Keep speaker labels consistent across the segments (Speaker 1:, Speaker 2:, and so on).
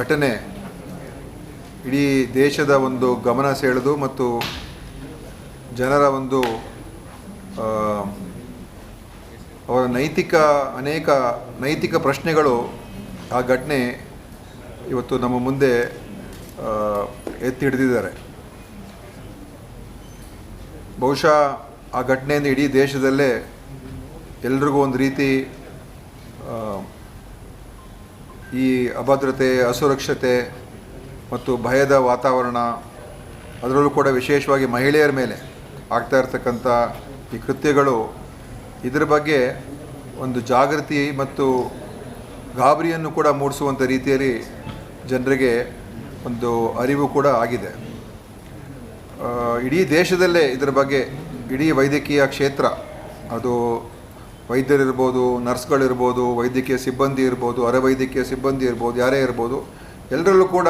Speaker 1: ಘಟನೆ. ಇಡೀ ದೇಶದ ಒಂದು ಗಮನ ಸೆಳೆದು ಮತ್ತು ಜನರ ಒಂದು ಅವರ ನೈತಿಕ ಅನೇಕ ನೈತಿಕ ಪ್ರಶ್ನೆಗಳು ಆ ಘಟನೆ ಇವತ್ತು ನಮ್ಮ ಮುಂದೆ ಎತ್ತಿ ಹಿಡಿದಿದ್ದಾರೆ. ಬಹುಶಃ ಆ ಘಟನೆಯಿಂದ ಇಡೀ ದೇಶದಲ್ಲೇ ಎಲ್ರಿಗೂ ಒಂದು ರೀತಿ ಈ ಅಭದ್ರತೆ, ಅಸುರಕ್ಷತೆ ಮತ್ತು ಭಯದ ವಾತಾವರಣ ಅದರಲ್ಲೂ ಕೂಡ ವಿಶೇಷವಾಗಿ ಮಹಿಳೆಯರ ಮೇಲೆ ಆಗ್ತಾ ಇರತಕ್ಕಂಥ ಈ ಕೃತ್ಯಗಳು ಇದರ ಬಗ್ಗೆ ಒಂದು ಜಾಗೃತಿ ಮತ್ತು ಗಾಬರಿಯನ್ನು ಕೂಡ ಮೂಡಿಸುವಂಥ ರೀತಿಯಲ್ಲಿ ಜನರಿಗೆ ಒಂದು ಅರಿವು ಕೂಡ ಆಗಿದೆ. ಇಡೀ ದೇಶದಲ್ಲೇ ಇದರ ಬಗ್ಗೆ ಇಡೀ ವೈದ್ಯಕೀಯ ಕ್ಷೇತ್ರ ಅದು ವೈದ್ಯರಿರ್ಬೋದು, ನರ್ಸ್ಗಳಿರ್ಬೋದು, ವೈದ್ಯಕೀಯ ಸಿಬ್ಬಂದಿ ಇರ್ಬೋದು, ಅರೆವೈದ್ಯಕೀಯ ಸಿಬ್ಬಂದಿ ಇರ್ಬೋದು, ಯಾರೇ ಇರ್ಬೋದು ಎಲ್ಲರಲ್ಲೂ ಕೂಡ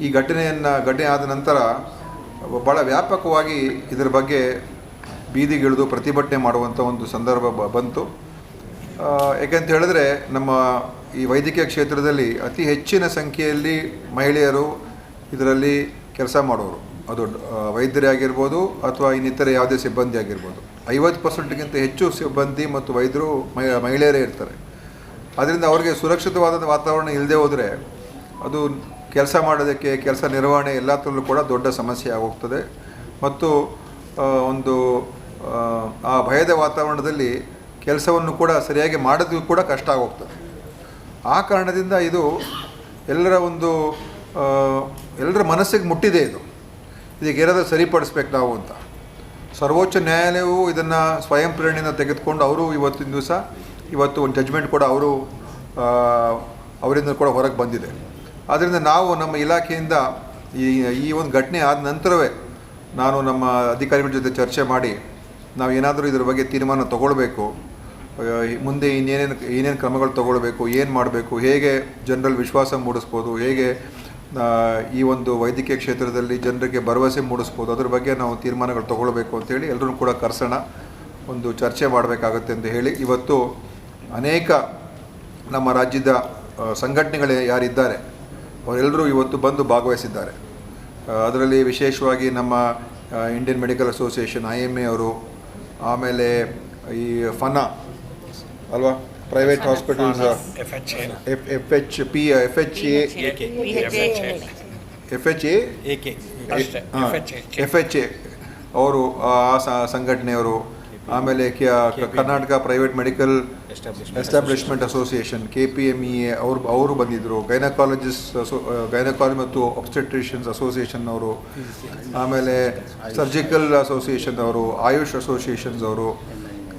Speaker 1: ಈ ಘಟನೆಯನ್ನು, ಘಟನೆ ಆದ ನಂತರ ಭಾಳ ವ್ಯಾಪಕವಾಗಿ ಇದರ ಬಗ್ಗೆ ಬೀದಿಗಿಳಿದು ಪ್ರತಿಭಟನೆ ಮಾಡುವಂಥ ಒಂದು ಸಂದರ್ಭ ಬ- ಬಂತು. ಯಾಕೆಂತ ಹೇಳಿದ್ರೆ ನಮ್ಮ ಈ ವೈದ್ಯಕೀಯ ಕ್ಷೇತ್ರದಲ್ಲಿ ಅತಿ ಹೆಚ್ಚಿನ ಸಂಖ್ಯೆಯಲ್ಲಿ ಮಹಿಳೆಯರು ಇದರಲ್ಲಿ ಕೆಲಸ ಮಾಡೋರು. ಅದು ವೈದ್ಯರೇ ಆಗಿರ್ಬೋದು ಅಥವಾ ಇನ್ನಿತರ ಯಾವುದೇ ಸಿಬ್ಬಂದಿ ಆಗಿರ್ಬೋದು ಐವತ್ತು ಪರ್ಸೆಂಟ್ಗಿಂತ ಹೆಚ್ಚು ಸಿಬ್ಬಂದಿ ಮತ್ತು ವೈದ್ಯರು ಮಹಿ, ಮಹಿಳೆಯರೇ ಇರ್ತಾರೆ. ಅದರಿಂದ ಅವರಿಗೆ ಸುರಕ್ಷಿತವಾದ ವಾತಾವರಣ ಇಲ್ಲದೆ ಹೋದರೆ ಅದು ಕೆಲಸ ಮಾಡೋದಕ್ಕೆ, ಕೆಲಸ ನಿರ್ವಹಣೆ ಎಲ್ಲದರಲ್ಲೂ ಕೂಡ ದೊಡ್ಡ ಸಮಸ್ಯೆ ಆಗೋಗ್ತದೆ. ಮತ್ತು ಒಂದು, ಆ ಭಯದ ವಾತಾವರಣದಲ್ಲಿ ಕೆಲಸವನ್ನು ಕೂಡ ಸರಿಯಾಗಿ ಮಾಡೋದಕ್ಕೂ ಕೂಡ ಕಷ್ಟ ಆಗೋಗ್ತದೆ. ಆ ಕಾರಣದಿಂದ ಇದು ಎಲ್ಲರ ಒಂದು ಎಲ್ಲರ ಮನಸ್ಸಿಗೆ ಮುಟ್ಟಿದೆ ಇದು. ಇದಕ್ಕೆ ಏನಾದರೂ ಸರಿಪಡಿಸ್ಬೇಕು ನಾವು ಅಂತ. ಸರ್ವೋಚ್ಚ ನ್ಯಾಯಾಲಯವು ಇದನ್ನು ಸ್ವಯಂ ಪ್ರೇರಣೆಯಿಂದ ತೆಗೆದುಕೊಂಡು ಅವರು ಇವತ್ತಿನ ದಿವಸ ಇವತ್ತು ಒಂದು ಜಜ್ಮೆಂಟ್ ಕೂಡ ಅವರು ಅವರಿಂದ ಕೂಡ ಹೊರಗೆ ಬಂದಿದೆ. ಆದ್ದರಿಂದ ನಾವು ನಮ್ಮ ಇಲಾಖೆಯಿಂದ ಈ ಈ ಒಂದು ಘಟನೆ ಆದ ನಂತರವೇ ನಾನು ನಮ್ಮ ಅಧಿಕಾರಿಗಳ ಜೊತೆ ಚರ್ಚೆ ಮಾಡಿ ನಾವು ಏನಾದರೂ ಇದ್ರ ಬಗ್ಗೆ ತೀರ್ಮಾನ ತಗೊಳ್ಬೇಕು ಮುಂದೆ ಇನ್ನೇನೇನು, ಏನೇನು ಕ್ರಮಗಳು ತಗೊಳ್ಬೇಕು, ಏನು ಮಾಡಬೇಕು, ಹೇಗೆ ಜನರಲ್ಲಿ ವಿಶ್ವಾಸ ಮೂಡಿಸ್ಬೋದು, ಹೇಗೆ ಈ ಒಂದು ವೈದ್ಯಕೀಯ ಕ್ಷೇತ್ರದಲ್ಲಿ ಜನರಿಗೆ ಭರವಸೆ ಮೂಡಿಸ್ಬೋದು. ಅದ್ರ ಬಗ್ಗೆ ನಾವು ತೀರ್ಮಾನಗಳು ತಗೊಳ್ಬೇಕು ಅಂತೇಳಿ ಎಲ್ಲರೂ ಕೂಡ ಕರ್ಸೋಣ ಒಂದು ಚರ್ಚೆ ಮಾಡಬೇಕಾಗತ್ತೆ ಅಂತ ಹೇಳಿ. ಇವತ್ತು ಅನೇಕ ನಮ್ಮ ರಾಜ್ಯದ ಸಂಘಟನೆಗಳು ಯಾರಿದ್ದಾರೆ, ಅವರೆಲ್ಲರೂ ಇವತ್ತು ಬಂದು ಭಾಗವಹಿಸಿದ್ದಾರೆ. ಅದರಲ್ಲಿ ವಿಶೇಷವಾಗಿ ನಮ್ಮ ಇಂಡಿಯನ್ ಮೆಡಿಕಲ್ ಅಸೋಸಿಯೇಷನ್ ಐ ಅವರು, ಆಮೇಲೆ ಈ ಫನಾ, ಅಲ್ವಾ? Private hospitals
Speaker 2: F H
Speaker 1: F F H P F H A F H A
Speaker 2: F H
Speaker 1: F H A ಅವರು ಆ ಸಂಘಟನೆಯವರು ಆಮೇಲೆ Karnataka private medical establishment association K P M E A ಅವರು ಅವರು ಬಂದಿದ್ದರು ಗೈನಕಾಲಜಿಸ್ಟ್ ಅಸೋ ಗೈನಕಾಲಜಿ ಮತ್ತು ಒಬ್ಸ್ಟೆಟ್ರಿಷಿಯನ್ಸ್ association ಅವರು ಆಮೇಲೆ ಸರ್ಜಿಕಲ್ ಅಸೋಸಿಯೇಷನ್ ಅವರು ಆಯುಷ್ ಅಸೋಸಿಯೇಷನ್ಸ್ ಅವರು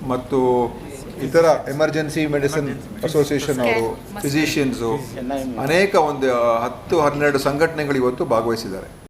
Speaker 1: ಮತ್ತು ಇತರ ಎಮರ್ಜೆನ್ಸಿ ಮೆಡಿಸಿನ್ ಅಸೋಸಿಯೇಷನ್ ಅವರು ಫಿಸಿಷಿಯನ್ಸು ಅನೇಕ ಒಂದು ಹತ್ತು ಹನ್ನೆರಡು ಸಂಘಟನೆಗಳು ಇವತ್ತು ಭಾಗವಹಿಸಿದ್ದಾರೆ.